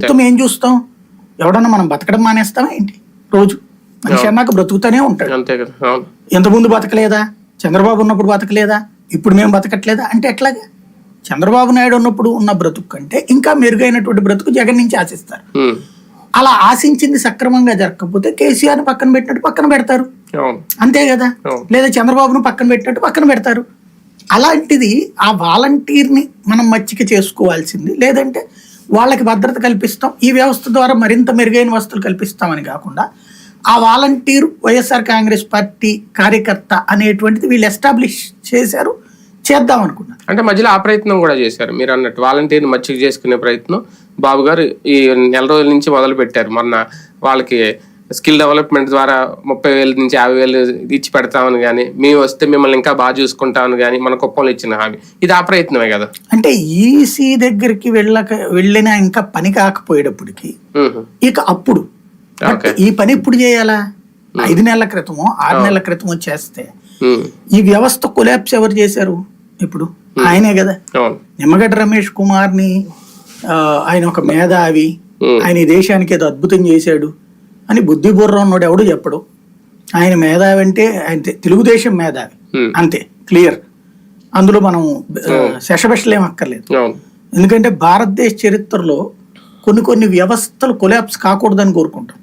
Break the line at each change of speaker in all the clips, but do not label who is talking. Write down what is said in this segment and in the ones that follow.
మొత్తం ఏం చూస్తాం. ఎవడన్నా మనం బతకడం మానేస్తామా ఏంటి? రోజు. మనిషి అన్నాక బ్రతుకుతూనే ఉంటాడు.
అంతే కదా.
ఇంతకుముందు బతకలేదా? చంద్రబాబు ఉన్నప్పుడు బతకలేదా? ఇప్పుడు మేము బతకట్లేదా? అంటే ఎట్లాగా? చంద్రబాబు నాయుడు ఉన్నప్పుడు ఉన్న బ్రతుకు కంటే ఇంకా మెరుగైనటువంటి బ్రతుకు జగన్ నుంచి ఆశిస్తారు. అలా ఆశించింది సక్రమంగా జరగకపోతే కేసీఆర్ పక్కన పెట్టినట్టు పక్కన పెడతారు. అంతే కదా. లేదా చంద్రబాబును పక్కన పెట్టినట్టు పక్కన పెడతారు. అలాంటిది ఆ వాలంటీర్ని మనం మచ్చిక చేసుకోవాల్సింది. లేదంటే వాళ్ళకి భద్రత కల్పిస్తాం. ఈ వ్యవస్థ ద్వారా మరింత మెరుగైన వస్తువులు కల్పిస్తామని కాకుండా ఆ వాలంటీర్ వైఎస్ఆర్ కాంగ్రెస్ పార్టీ కార్యకర్త అనేటువంటిది వీళ్ళు ఎస్టాబ్లిష్ చేశారు చేద్దాం అనుకున్నారు.
అంటే మధ్యలో ఆ ప్రయత్నం కూడా చేశారు. మీరు అన్నట్టు వాలంటీర్ని మచ్చిక చేసుకునే ప్రయత్నం బాబు గారు ఈ నెల రోజుల నుంచి మొదలు పెట్టారు మొన్న వాళ్ళకి స్కిల్ డెవలప్మెంట్ ద్వారా ముప్పై వేల నుంచి యాభై వేలు ఇచ్చి పెడతామని కానీ మేము వస్తే మిమ్మల్ని ఇంకా బాగా చూసుకుంటామని కానీ మన కుప్పంలో ఇచ్చిన హామీ. ఇది ఆ ప్రయత్నమే కదా?
అంటే ఈసీ దగ్గరికి వెళ్ళక వెళ్ళినా ఇంకా పని కాకపోయేటప్పటికి. ఇక అప్పుడు. ఈ పని ఎప్పుడు చేయాలా? ఐదు నెలల క్రితమో ఆరు నెలల క్రితమో చేస్తే. ఈ వ్యవస్థ కొలాప్స్ ఎవరు చేశారు ఇప్పుడు? ఆయనే కదా. నిమ్మగడ్డ రమేష్ కుమార్ని ఆ, ఆయన ఒక మేధావి. ఆయన ఈ దేశానికి ఏదో అద్భుతం చేశాడు. అని బుద్ధి బుర్ర ఉన్నాడు ఎవడు చెప్పడు. ఆయన మేధావి అంటే ఆయన తెలుగుదేశం మేధావి. అంతే క్లియర్. అందులో మనం శశబెషలేం అక్కర్లేదు ఎందుకంటే భారతదేశ చరిత్రలో కొన్ని కొన్ని వ్యవస్థలు కొలాప్స్ కాకూడదని కోరుకుంటాం.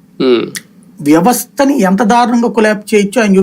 వ్యవస్థని ఎంత దారుణంగా కొలాప్స్ చేయొచ్చో ఆయన